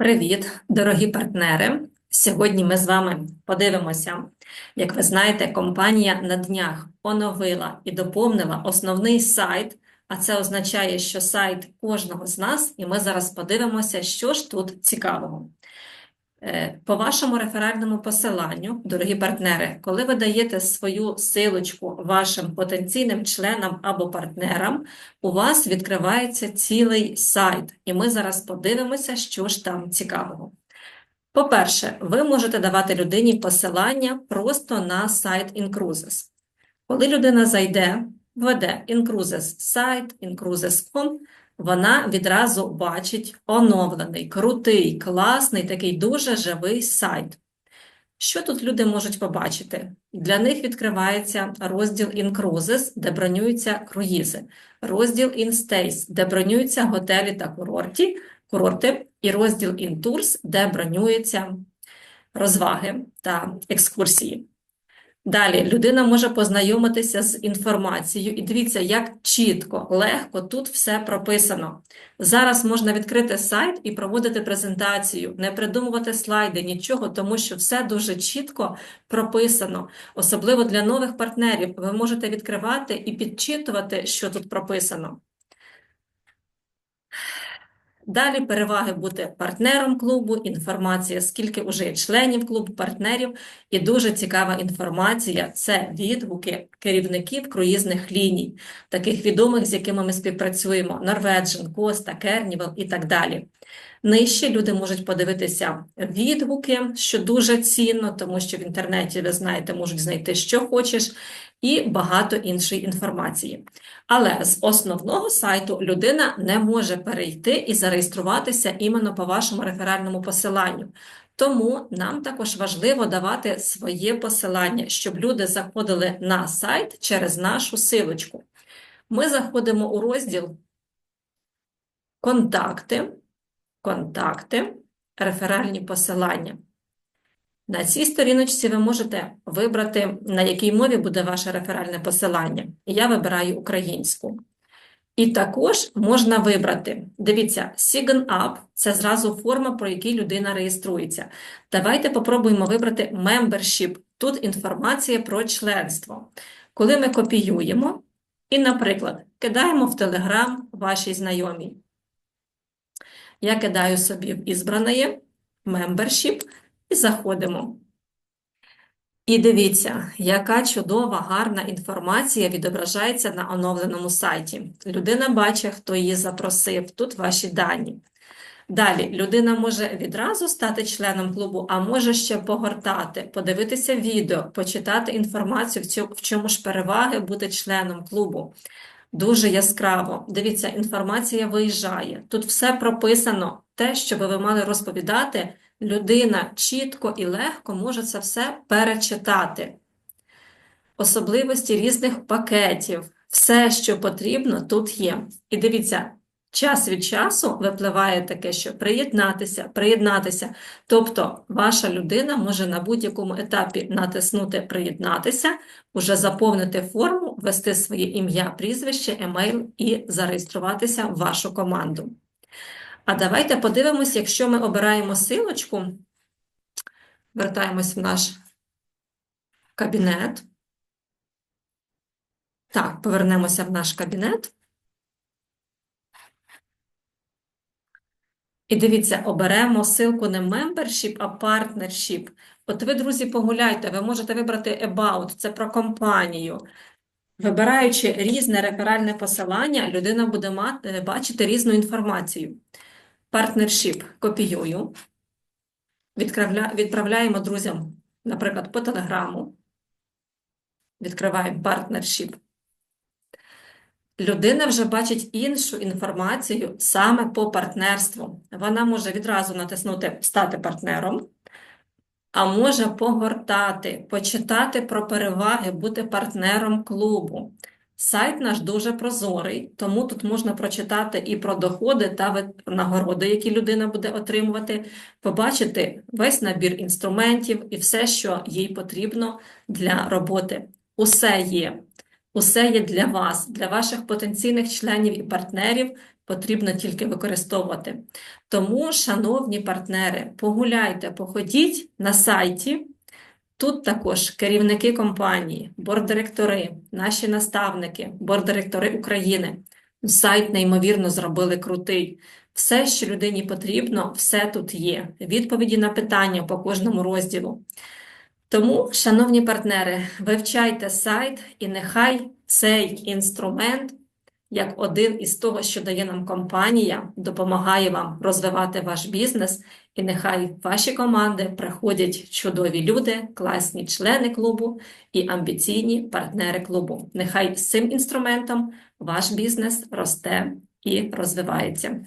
Привіт, дорогі партнери! Сьогодні ми з вами подивимося. Як ви знаєте, компанія на днях оновила і доповнила основний сайт, а це означає, що сайт кожного з нас, і ми зараз подивимося, що ж тут цікавого. Е, По вашому реферальному посиланню, дорогі партнери, коли ви даєте свою силочку вашим потенційним членам або партнерам, у вас відкривається цілий сайт, і ми зараз подивимося, що ж там цікавого. По-перше, ви можете давати людині посилання просто на сайт Incruises. Коли людина зайде, введе Incruises сайт, Incruises.com, вона відразу бачить оновлений, крутий, класний, такий дуже живий сайт. Що тут люди можуть побачити? Для них відкривається розділ In де бронюються круїзи, розділ In де бронюються готелі та курорті, курорти, і розділ In Tours, де бронюються розваги та екскурсії. Далі людина може познайомитися з інформацією, і дивіться, як чітко, легко тут все прописано. Зараз можна відкрити сайт і проводити презентацію, не придумувати слайди, нічого, тому що все дуже чітко прописано. Особливо для нових партнерів ви можете відкривати і підчитувати, що тут прописано. Далі переваги бути партнером клубу, інформація, скільки вже є членів клубу, партнерів, і дуже цікава інформація – це відгуки керівників круїзних ліній, таких відомих, з якими ми співпрацюємо, Норведжен, Коста, Кернівел і так далі. Нижче люди можуть подивитися відгуки, що дуже цінно, тому що в інтернеті, ви знаєте, можуть знайти, що хочеш, і багато іншої інформації. Але з основного сайту людина не може перейти і зареєструватися іменно по вашому реферальному посиланню. Тому нам також важливо давати своє посилання, щоб люди заходили на сайт через нашу силочку. Ми заходимо у розділ Контакти, контакти, реферальні посилання. На цій сторіночці ви можете вибрати, на якій мові буде ваше реферальне посилання. Я вибираю українську. І також можна вибрати, дивіться, Sign Up – це зразу форма, про якій людина реєструється. Давайте попробуємо вибрати Membership. Тут інформація про членство. Коли ми копіюємо і, наприклад, кидаємо в Telegram вашій знайомій. Я кидаю собі в ізбране Membership і заходимо. І дивіться, яка чудова, гарна інформація відображається на оновленому сайті. Людина бачить, хто її запросив, тут ваші дані. Далі, людина може відразу стати членом клубу, а може ще погортати, подивитися відео, почитати інформацію, в чому ж переваги бути членом клубу. Дуже яскраво. Дивіться, інформація виїжджає. Тут все прописано, те, що би ви мали розповідати, людина чітко і легко може це все перечитати. Особливості різних пакетів, все, що потрібно, тут є. І дивіться, час від часу випливає таке, що приєднатися, приєднатися. Тобто, ваша людина може на будь-якому етапі натиснути Приєднатися, уже заповнити форму, ввести своє ім'я, прізвище, емейл і зареєструватися в вашу команду. А давайте подивимось, якщо ми обираємо силочку, вертаємось в наш кабінет. Так, повернемося в наш кабінет. І дивіться, оберемо ссылку не membership, а partnership. От ви, друзі, погуляйте, ви можете вибрати About, це про компанію. Вибираючи різне реферальне посилання, людина буде мати, бачити різну інформацію. Партнершіп копіюю, відправляємо друзям, наприклад, по телеграму. Відкриваємо партнершіп. Людина вже бачить іншу інформацію саме по партнерству. Вона може відразу натиснути Стати партнером, а може погортати, почитати про переваги, бути партнером клубу. Сайт наш дуже прозорий, тому тут можна прочитати і про доходи та нагороди, які людина буде отримувати, побачити весь набір інструментів і все, що їй потрібно для роботи. Усе є. Усе є для вас, для ваших потенційних членів і партнерів. потрібно тільки використовувати. Тому, шановні партнери, погуляйте, походіть на сайті. Тут також керівники компанії, борддиректори, наші наставники, борддиректори України. Сайт неймовірно зробили крутий. Все, що людині потрібно, все тут є. Відповіді на питання по кожному розділу. Тому, шановні партнери, вивчайте сайт, і нехай цей інструмент, як один із того, що дає нам компанія, допомагає вам розвивати ваш бізнес, і нехай ваші команди приходять чудові люди, класні члени клубу і амбіційні партнери клубу. Нехай з цим інструментом ваш бізнес росте і розвивається.